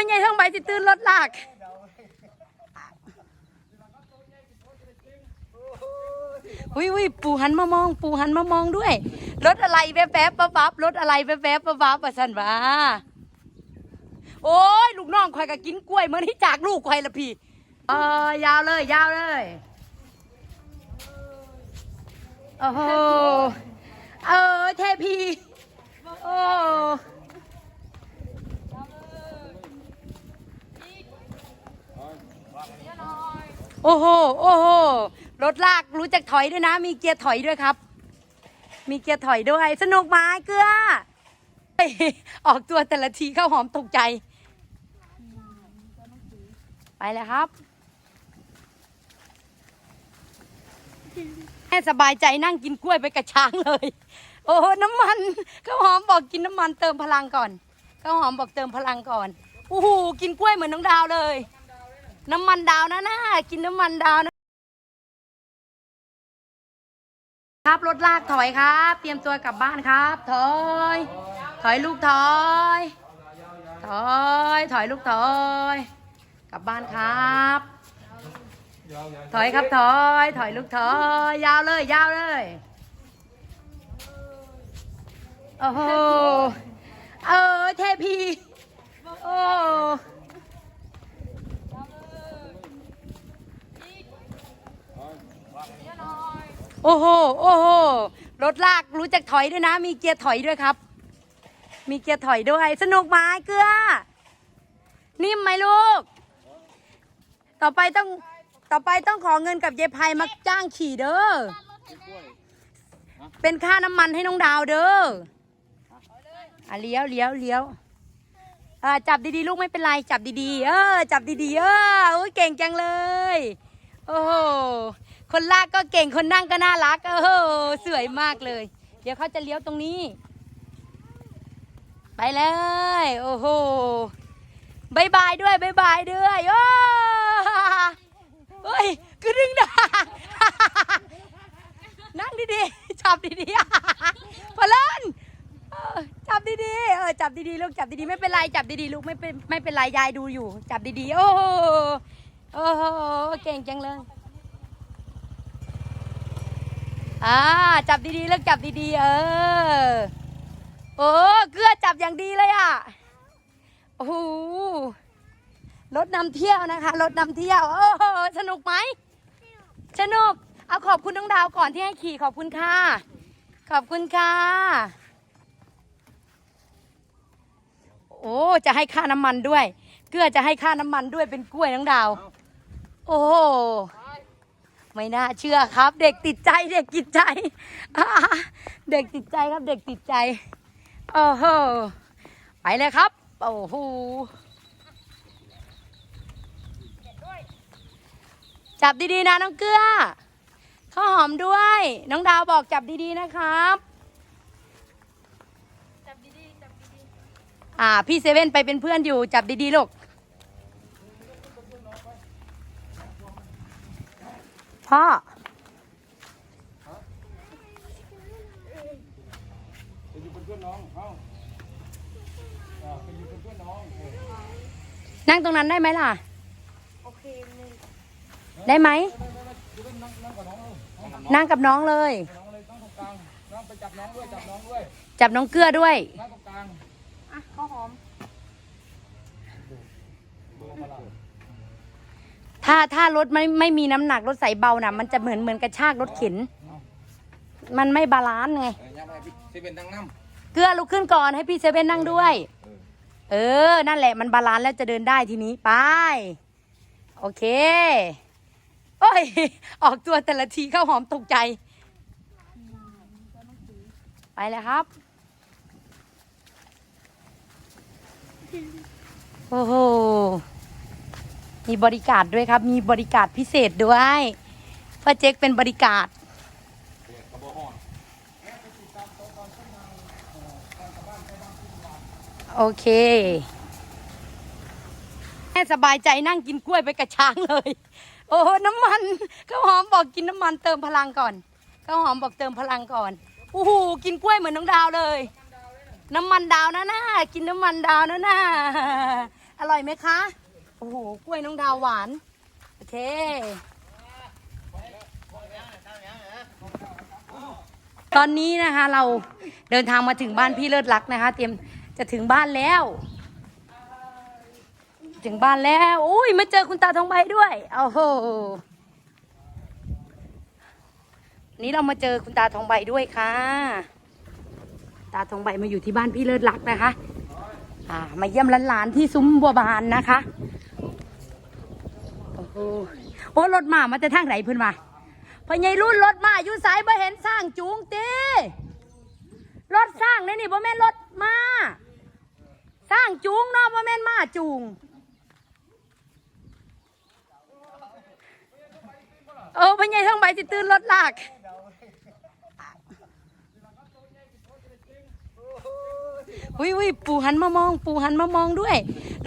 พ่อใหญ่ท้องใบสิตื่นรถลากอุ้ยอุยปูหันมามอง ปูหันมามองด้วยรถอะไรแวบๆปั๊บๆรถอะไรแวบๆปั๊บๆประสันว่าโอ้ยลูกน้องคอยก็กินกล้วยเหมื่อนที่จากลูกคอยละพี่เออยาวเลย ยาวเลยโอ้โหเออเทพีโอ้ โอ้โห โอ้โห รถลากรู้จักถอยด้วยนะ มีเกียร์ถอยด้วยครับ มีเกียร์ถอยด้วย สนุกไหมเกลือ ออกตัวแต่ละทีเข้าวหอมตกใจ ไปเลยครับ แม่สบายใจนั่งกินกล้วยไปกับช้างเลย โอ้โหน้ำมันข้าวหอมบอกกินน้ำมันเติมพลังก่อนข้าวหอมบอกเติมพลังก่อนโอ้โหกินกล้วยเหมือนน้องดาวเลย น้ำมันดาวนะน่ากินน้ำมันดาวนะครับรถลากถอยครับ เตรียมตัวกลับบ้านครับ ถอย ถอยลูกถอย ถอยถอยลูกถอย กลับบ้านครับ ถอยครับถอย ถอยลูกถอย ยาวเลยยาวเลยโอ้โหเออเทพีโอ้ โอ้โห โอ้โห รถลากรู้จักถอยด้วยนะ มีเกียร์ถอยด้วยครับ มีเกียร์ถอยด้วย สนุกไหมเกลือ นิ่มไหมลูก ต่อไปต้อง ต่อไปต้องขอเงินกับยายไพมาจ้างขี่เด้อ เป็นค่าน้ำมันให้น้องดาวเด้ออะเลี้ยวเลี้ยวเลี้ยวอ่าจับดีๆลูกไม่เป็นไรจับดีๆ เออ จับดีๆ เออโอ้ยเก่งจังเลย โอ้โห คนลากก็เก่งคนนั่งก็น่ารักโอ้โหสวยมากเลย เดี๋ยวเขาจะเลี้ยวตรงนี้ ไปเลยโอ้โหบายบายด้วยบายบายด้วยโอ้เฮ้ยกระดึงดานั่งดีๆ จับดีๆพอเล่นจับดีๆ เออจับดีๆลูกจับดีๆไม่เป็นไรจับดีๆลูกไม่เป็นไม่เป็นไรยายดูอยู่ จับดีๆ โอ้โหโอ้โหเก่งจังเลย อ่าจับดีๆเลิกจับดีๆ เออ โอ้เกลือจับอย่างดีเลยอะ โอ้โหรถนำเที่ยวนะคะรถนำเที่ยว โอ้โหสนุกไหมสนุก เอาขอบคุณน้องดาวก่อนที่ให้ขี่ขอบคุณค่ะ ขอบคุณค่ะ โอ้จะให้ค่าน้ำมันด้วย เกลือจะให้ค่าน้ำมันด้วยเป็นกล้วยน้องดาว โอ้โห ไม่น่าเชื่อครับ เด็กติดใจเด็กติดใจอ่าเด็กติดใจครับเด็กติดใจโอ้โหไปเลยครับโอ้โหจับดีๆนะน้องเกลือข้าวหอมด้วย น้องดาวบอกจับดีๆนะครับจับดีๆจับดีๆอ่าพี่เซเว่นไปเป็นเพื่อนอยู่จับดีๆลูก พ่อ จะอยู่เป็นเพื่อนน้องเขาอ่าจะอยู่เป็นเพื่อนน้องเออนั่งตรงนั้นได้ไหมล่ะได้ไหมอยู่เป็นนั่งนั่งกับน้องเลยนั่งกับน้องนั่งกับน้องเลย น้องเลยนั่งตรงกลางน้องไปจับน้องด้วย จับน้องด้วยจับน้องเกลือด้วย นั่งตรงกลางอะข้าวหอม ดูมาละ ถ้าถ้ารถไม่ไม่มีน้ำหนักรถใส่เบานะมันจะเหมือนเหมือนกระชากรถเข็น มันไม่บาลานซ์ไง เออยังไงพี่ที่เป็นนั่งน้เกลือลุกขึ้นก่อนให้พี่เซเว่นนั่งด้วยเออเออ นั่นแหละมันบาลานซ์แล้วจะเดินได้ทีนี้ ไป โอเค โอ้ย ออกตัวแต่ละทีเข้าวหอมตกใจ ไปเลยครับ โอ้โห มีบริการด้วยครับ มีบริการพิเศษด้วยพ่อเจ๊กเป็นบริการโอเคแม่สบายใจนั่งกินกล้วยไปกับช้างเลย โอ้โหน้ำมันข้าวหอมบอกกินน้ำมันเติมพลังก่อนข้าวหอมบอกเติมพลังก่อนโอ้โหกินกล้วยเหมือนน้องดาวเลย น้ำมันดาวนะน่ากินน้ำมันดาวนะน่าอร่อยไหมคะ โอ้โห กล้วยน้องดาวหวาน โอเค ตอนนี้นะคะเราเดินทางมาถึงบ้านพี่เลิศรักนะคะ เตรียมจะถึงบ้านแล้ว ถึงบ้านแล้วอุ้ยมาเจอคุณตาทองใบด้วยโอ้โหนนี้เรามาเจอคุณตาทองใบด้วยค่ะ ตาทองใบมาอยู่ที่บ้านพี่เลิศรักนะคะ อ่า มาเยี่ยมหลานๆที่ซุ้มบัวบานนะคะ โอ้โอ้รถมามาจะทางไหนเพิ่นมาพอใหญ่รุ่นรถมาอยู่สายบ่เห็นสร้างจูงตีรถสร้างนี่นี่บ่แม่นรถมาสร้างจูงเนาะบ่แม่นมาจูงโอ้พอใหญ่ทองใบสิตื่นรถลากอุ้ยอุ้ยปูหันมามอง ปูหันมามองด้วย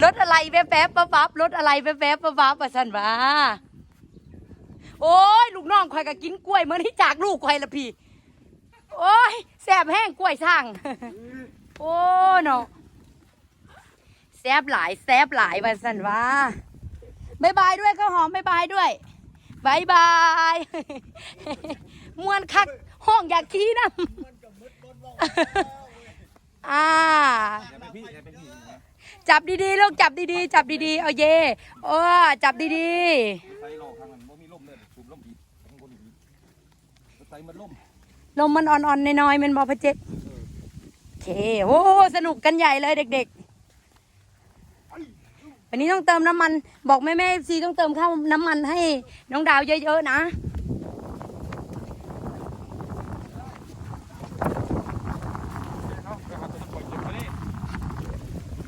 รถอะไรแวบๆปั๊บๆรถอะไรแวบๆปั๊บๆประสันว่าโอ้ยลูกน้องข่อยก็กินกล้วยเมื่อนี้จากลูกข่อยละพี่ โอ้ยแสบแห้งกล้วยช่างโอ้เนาะแซบหลายแซบหลายประสันว่าบายบายด้วยข้าหอมบายบายด้วยบายบายมวนคักห้องอยากขี้นะอ่า จับดีๆลูกจับดีๆ จับดีๆ เอาเย่โอ้จับดีใส่โลข้างนั้นบ่มีลมเลยสูบลมอีกข้างบนอีกใส่มันลมๆ ลมมันอ่อนๆน้อยๆมันบอพระเจ็กโอเคโอ้สนุกกันใหญ่เลยเด็กๆ วันนี้ต้องเติมน้ำมัน บอกแม่แม่ซีต้องเติมข้าวน้ำมันให้น้องดาวเยอะๆนะ เนาะไปหาตัวปล่อยเก็บมานี่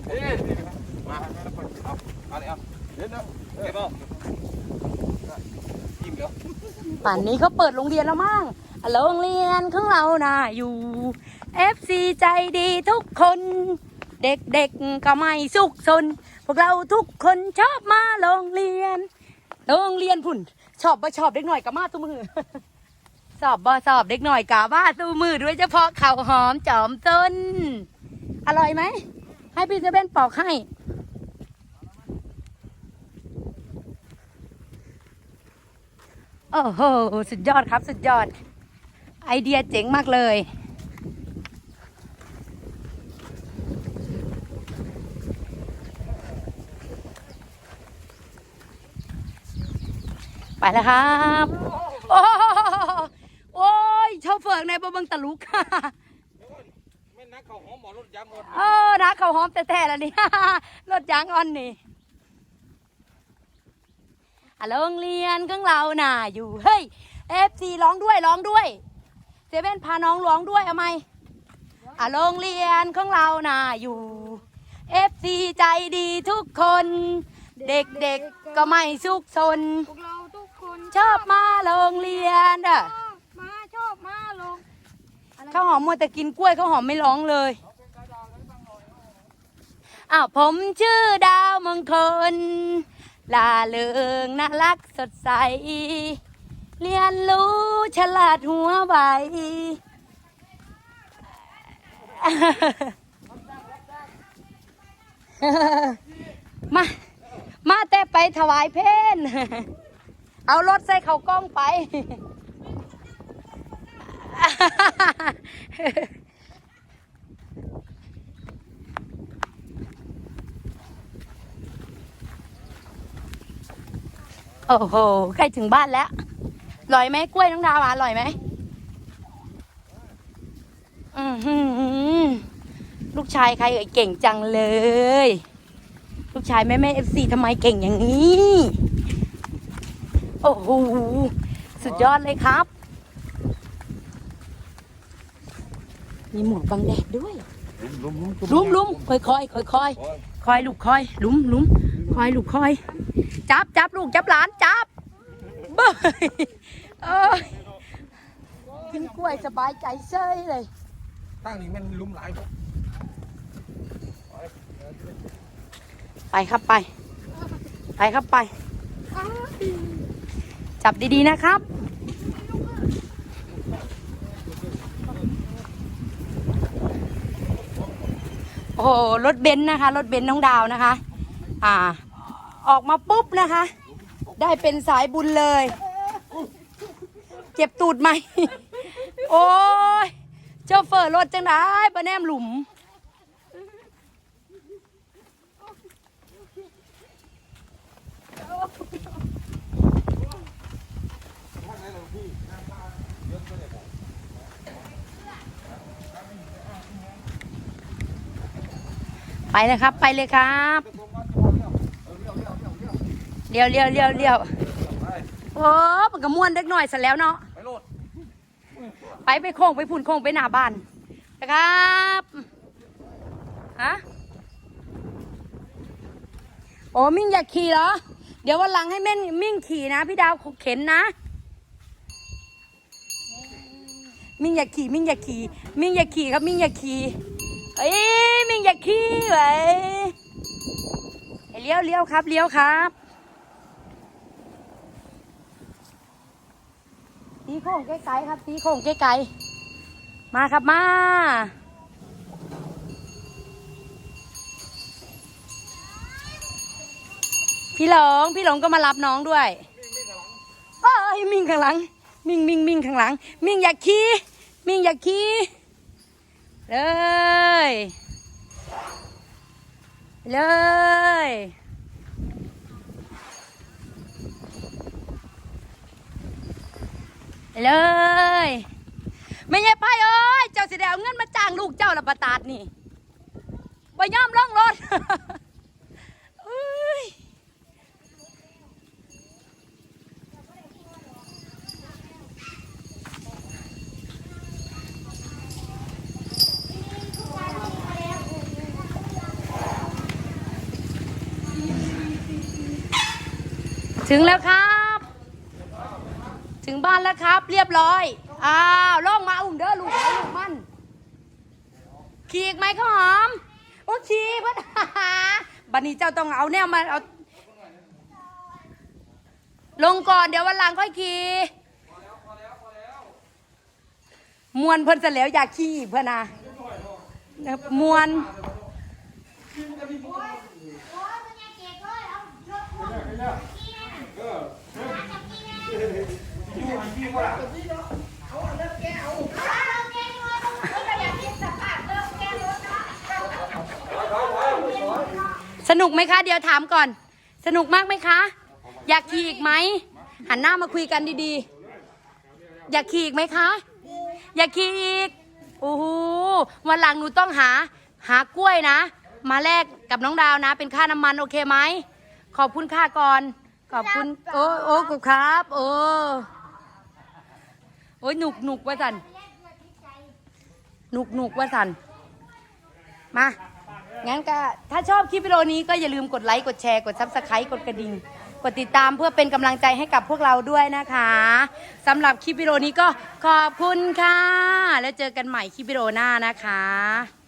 เอ๊ะนี่นะมาหาตัวปล่อยเก็บเอาเอาเลยเอาเดี๋ยวนะเก็บเอายิ้มเดี๋ยว ป่านนี้เขาเปิดโรงเรียนแล้วมั้งโรงเรียนของเราน่ะอยู่ FC ใจดีทุกคน เด็กๆก็ไม่สุขสน พวกเราทุกคนชอบมาโรงเรียน โรงเรียนพุ่น ชอบบ่ชอบเด็กหน่อยกับมาตู้มือสอบบ่สอบเด็กหน่อยกาบ้าตู้มือด้วยเฉพาะข้าวหอมจอมต้น อร่อยไหม ให้พี่เซเว่นปอกให้ โอ้โห สุดยอดครับ สุดยอด ไอเดียเจ๋งมากเลย ไปแล้วครับ โอ้โหโอ้ยโชเฟอร์ในบเบังตะลุกไม่นักเขาหอมหมอรถยางหมดเออรักเขาวหอมแต่แต่แล้วนี่รถยางอ่อนนี่อะ โรงเรียนของเราน่ะอยู่เฮ้ยเอฟซีร้องด้วยร้องด้วยเซเว่นพาน้องร้องด้วยเอาไหมอะโรงเรียนของเราน่ะอยู่เอฟซีใจดีทุกคน เด็กๆก็ไม่สุขสนพวกเราทุกคนชอบมาโรงเรียนอะชอบมาชอบมาลงข้าวหอมมัวแต่กินกล้วยข้าวหอมไม่ร้องเลยอ้าวผมชื่อดาวมงคล ลาเริงน่ารักสดใส เรียนรู้ฉลาดหัวใบมา มาแต่ไปถวายเพนเอารถใส่เขากล้องไป โอ้โหใกล้ถึงบ้านแล้วอร่อยไหมกล้วยน้องดาวอะอร่อยไหมอือหือลูกชายใครเอ่ยเก่งจังเลย ลูกชายแม่แม่เอฟซีทำไมเก่งอย่างนี้ โอ้โหสุดยอดเลยครับ มีหมวกบังแดดด้วย ลุมลุมลุ้มลุ้มค่อยค่อยค่อยค่อยคอยลูกคอยลุ้มลุ้ม คอยลูกคอย จับจับลูกจับหลานจับเบ้ยเอ้ยกินกล้วยสบายใจเซยเลยตั้งนี่มันลุมหลายพวกไปครับไป ไปครับไป จับดีๆนะครับโอ้โหรถเบนซ์นะคะ รถเบนซ์น้องดาวนะคะ อ่า ออกมาปุ๊บนะคะ ได้เป็นสายบุญเลย เจ็บตูดไหม โอ้ยเจ้าเฟอร์รถจังได้ปะแนมหลุม ไปเลยครับ ไปเลยครับ ลี้ยวเลี้ยวเลี้ยวเลี้ยวโอ้มันก็ม่วนเด็กน่อยซะแล้วเนาะไปโลดไปไปโค้งไปพุ่นโค้งไปหน้าบ้านนะครับฮะโอ้มิ่งอยากขี่เหรอ เดี๋ยววันหลังให้แม่นมิ่งขี่นะ พี่ดาวเข็นนะ มิ่งอยากขี่มิ่งอยากขี่มิ่งอยากขี่ครับมิ่งอยากขี่เอ้ยมิ่งอยากขี่ไว้เอ้ยเลี้ยวเลี้ยวครับเลี้ยวครับ โค้งไกลๆครับตีโค้งไกลๆมาครับมาพี่หลงพี่หลงก็มารับน้องด้วยเอ้ยมิ่งข้างหลัง มิ่งมิ่งมิ่งข้างหลัง มิ่งอยากขี่มิ่งอยากขี่เลย เลย เลย ไม่ใช่ไปเอ้ย เจ้าสิได้เอาเงินมาจ้างลูกเจ้าละประตาดนี่ไปย่อมล่องรถเอ้ยถึงแล้วครั บ้านแล้วครับ เรียบร้อยอ้าวล่องมาอุ้มเด้อลูกลูกมันขีกไหมข้าวหอมโอ้ขี่เพื่อนบันนี้เจ้าต้องเอาแนวมาเอาลงก่อนเดี๋ยววันหลังค่อยขี่มวนเพิ่นเสร็จแล้วอยากขี่อีกเพื่อนะมวน สนุกไหมคะ เดี๋ยวถามก่อน สนุกมากไหมคะ อยากขี่อีกไหม หันหน้ามาคุยกันดีๆ อยากขี่อีกไหมคะ อยากขี่อีก โอ้โห วันหลังหนูต้องหา หากล้วยนะ มาแลกกับน้องดาวนะ เป็นค่าน้ำมันโอเคไหม ขอบคุณค่าก่อน ขอบคุณ โอ้โอ้ขอบครับ โอ้ อ้ยหนุกหนุกว่าสันหนุกหนุกว่าสันมา งั้นก็ถ้าชอบคลิปวิดีโอนี้ก็อย่าลืมกดไลค์กดแชร์กดซับสไครต์กดกระดิ่งกดติดตามเพื่อเป็นกำลังใจให้กับพวกเราด้วยนะคะสำหรับคลิปวิดีโอนี้ก็ขอบคุณค่ะ แล้วเจอกันใหม่คลิปวิดีโอหน้านะคะ